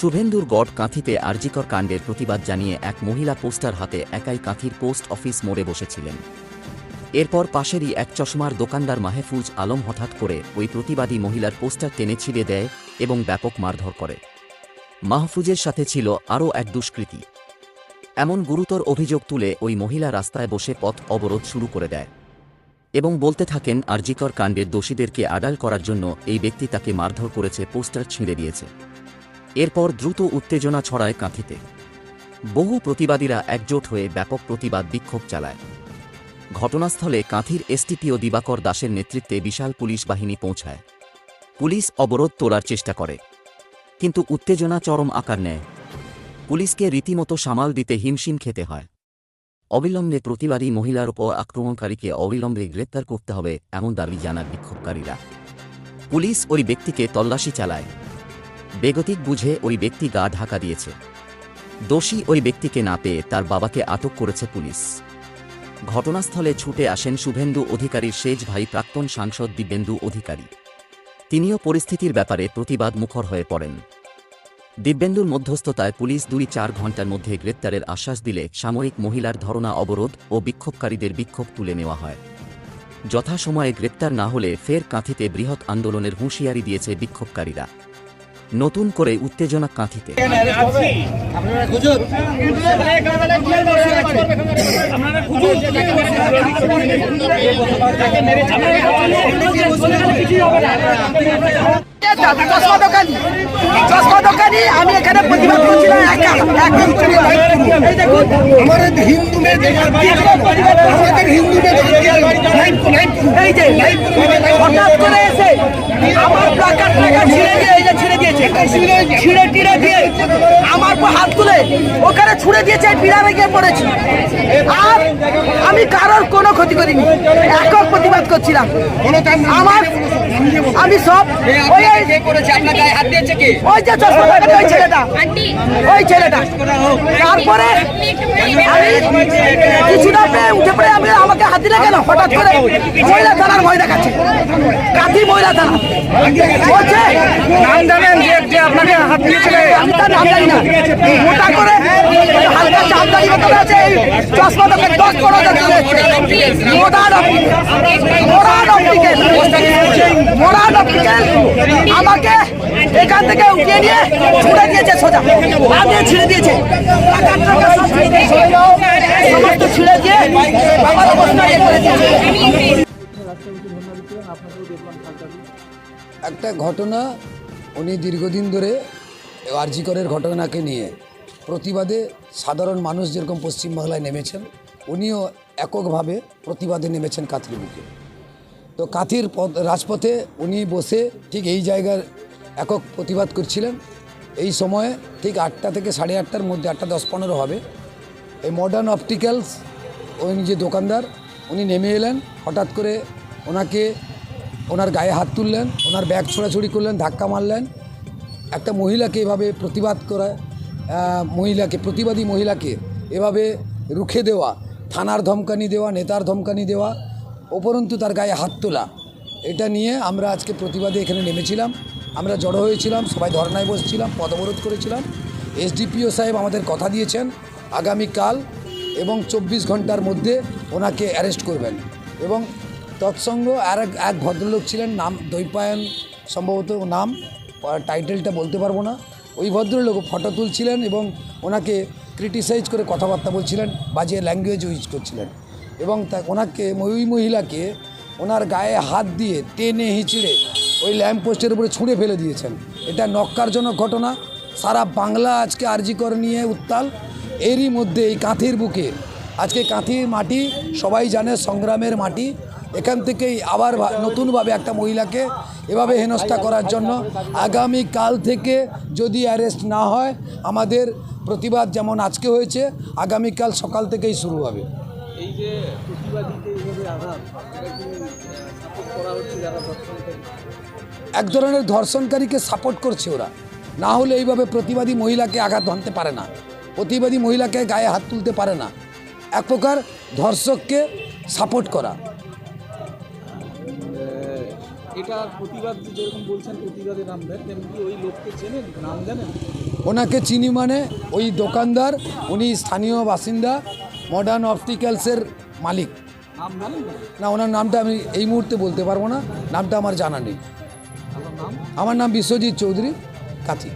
শুভেন্দুর গড় কাঁথিতে আরজিকর কাণ্ডের প্রতিবাদ জানিয়ে এক মহিলা পোস্টার হাতে একাই কাঁথির পোস্ট অফিস মোড়ে বসেছিলেন। এরপর পাশেরই এক চশমার দোকানদার মাহফুজ আলম হঠাৎ করে ওই প্রতিবাদী মহিলার পোস্টার টেনে ছিঁড়ে দেয় এবং ব্যাপক মারধর করে। মাহফুজের সাথে ছিল আরও এক দুষ্কৃতী। এমন গুরুতর অভিযোগ তুলে ওই মহিলা রাস্তায় বসে পথ অবরোধ শুরু করে দেয় এবং বলতে থাকেন, আরজিকর কাণ্ডের দোষীদেরকে আড়াল করার জন্য এই ব্যক্তি তাকে মারধর করেছে, পোস্টার ছিঁড়ে দিয়েছে। এরপর দ্রুত উত্তেজনা ছড়ায় কাঁথিতে। বহু প্রতিবাদীরা একজোট হয়ে ব্যাপক প্রতিবাদ বিক্ষোভ চালায়। ঘটনাস্থলে কাঁথির এসটিপিও দিবাকর দাসের নেতৃত্বে বিশাল পুলিশ বাহিনী পৌঁছায়। পুলিশ অবরোধ তোলার চেষ্টা করে, কিন্তু উত্তেজনা চরম আকার নেয়। পুলিশকে রীতিমতো সামাল দিতে হিমশিম খেতে হয়। অবিলম্বে প্রতিবাদী মহিলার ওপর আক্রমণকারীকে অবিলম্বে গ্রেপ্তার করতে হবে, এমন দাবি জানান বিক্ষোভকারীরা। পুলিশ ওই ব্যক্তিকে তল্লাশি চালায়। বেগতিক বুঝে ওই ব্যক্তি গা ঢাকা দিয়েছে। দোষী ওই ব্যক্তিকে না পেয়ে তার বাবাকে আটক করেছে পুলিশ। ঘটনাস্থলে ছুটে আসেন শুভেন্দু অধিকারীর সেজ ভাই প্রাক্তন সাংসদ দিব্যেন্দু অধিকারী। তিনিও পরিস্থিতির ব্যাপারে প্রতিবাদ মুখর হয়ে পড়েন। দিব্যেন্দুর মধ্যস্থতায় পুলিশ দুই চার ঘণ্টার মধ্যে গ্রেপ্তারের আশ্বাস দিলে সাময়িক মহিলার ধরনা অবরোধ ও বিক্ষোভকারীদের বিক্ষোভ তুলে নেওয়া হয়। যথাসময়ে গ্রেপ্তার না হলে ফের কাঁথিতে বৃহৎ আন্দোলনের হুঁশিয়ারি দিয়েছে বিক্ষোভকারীরা। নতুন করে উত্তেজনা কাঁথিতে। আমি আমার প্রাকার টাকা ছিঁড়ে গিয়ে এই যে ছিঁড়ে টিড়ে দিয়ে আমার পর হাত তুলে ওখানে ছুঁড়ে দিয়েছে বিড়ালে গিয়ে পড়েছি। আর আমি কারোর কোনো ক্ষতি করিনি একক প্রতিবাদ করছিলাম। আমার আমি সব ওই ওই যে চশমা ওই ছেলেটা। ওই ছেলেটা। তারপরে আমি কিছুটা পেয়ে উঠে পড়ে আমি আমাকে হাত দিলে কেন? হঠাৎ করে মহিলা থানার ভয় দেখাচ্ছে। কাঁথি মহিলা থানা। বলছে নাম জানেন যে যে আপনাকে মোটা আমাকে এখান থেকে উঠিয়ে নিয়ে ছুড়ে দিয়েছে সোজা। আগে ছিঁড়ে দিয়েছে। ছিঁড়ে দিয়ে দিয়েছে। একটা ঘটনা উনি দীর্ঘদিন ধরে আরজিকরের ঘটনাকে নিয়ে প্রতিবাদে সাধারণ মানুষ যেরকম পশ্চিমবাংলায় নেমেছেন, উনিও এককভাবে প্রতিবাদে নেমেছেন কাথির বুকে তো কাথির পথ রাজপথে উনি বসে ঠিক এই জায়গার একক প্রতিবাদ করছিলেন। এই সময়ে ঠিক আটটা থেকে সাড়ে আটটার মধ্যে, আটটা দশ পনেরো হবে, এই মডার্ন অপটিক্যালস ওই যে দোকানদার, উনি নেমে এলেন, হঠাৎ করে ওনাকে, ওনার গায়ে হাত তুললেন, ওনার ব্যাগ ছোড়াছুড়ি করলেন, ধাক্কা মারলেন একটা মহিলাকে এভাবে প্রতিবাদ করা মহিলাকে, প্রতিবাদী মহিলাকে এভাবে রুখে দেওয়া, থানার ধমকানি দেওয়া, নেতার ধমকানি দেওয়া উপরন্তু তার গায়ে হাত তোলা, এটা নিয়ে আমরা আজকে প্রতিবাদে এখানে নেমেছিলাম। আমরা জড়ো হয়েছিলাম, সবাই ধর্নায় বসছিলাম, পদবরোধ করেছিলাম। এসডিপিও সাহেব আমাদের কথা দিয়েছেন, আগামীকাল এবং চব্বিশ ঘণ্টার মধ্যে ওনাকে অ্যারেস্ট করবেন এবং তৎসঙ্গ আর এক ভদ্রলোক ছিলেন, নাম দৈপায়ন, সম্ভবত নাম টাইটেলটা বলতে পারব না। ওই ভদ্রলোক ফটো তুলছিলেন এবং ওনাকে ক্রিটিসাইজ করে কথাবার্তা বলছিলেন, বাজে ল্যাঙ্গুয়েজ ইউজ করছিলেন। এবং তা ওনাকে, ওই মহিলাকে ওনার গায়ে হাত দিয়ে টেনে হিঁচড়ে ওই ল্যাম্প পোস্টের উপরে ছুঁড়ে ফেলে দিয়েছেন। এটা নক্কারজনক ঘটনা। সারা বাংলা আজকে আরজিকর নিয়ে উত্তাল। এরই মধ্যে এই কাঁথির বুকে, আজকে কাঁথির মাটি, সবাই জানে সংগ্রামের মাটি। এখান থেকেই আবার নতুনভাবে একটা মহিলাকে এভাবে হেনস্থা করার জন্য আগামী কাল থেকে যদি অ্যারেস্ট না হয় আমাদের প্রতিবাদ যেমন আজকে হয়েছে আগামীকাল সকাল থেকেই শুরু হবে। এই যে এক ধরনের ধর্ষণকারীকে সাপোর্ট করছে ওরা। না হলে এইভাবে প্রতিবাদী মহিলাকে আঘাত হানতে পারে না। প্রতিবাদী মহিলাকে গায়ে হাত তুলতে পারে না। এক প্রকার ধর্ষককে সাপোর্ট করা। এটা প্রতিবাদ যেরকম বলছেন প্রতিবাদের নাম দেন তেমনি ওই লোককে চেনেন নাম জানেন? ওনাকে চিনি মানে ওই দোকানদার উনি স্থানীয় বাসিন্দা মডার্ন অপটিক্যালসের মালিক। নাম জানেন না ওনার নামটা আমি এই মুহূর্তে বলতে পারব না নামটা আমার জানা নেই। আমার নাম বিশ্বজিৎ চৌধুরী কাথি।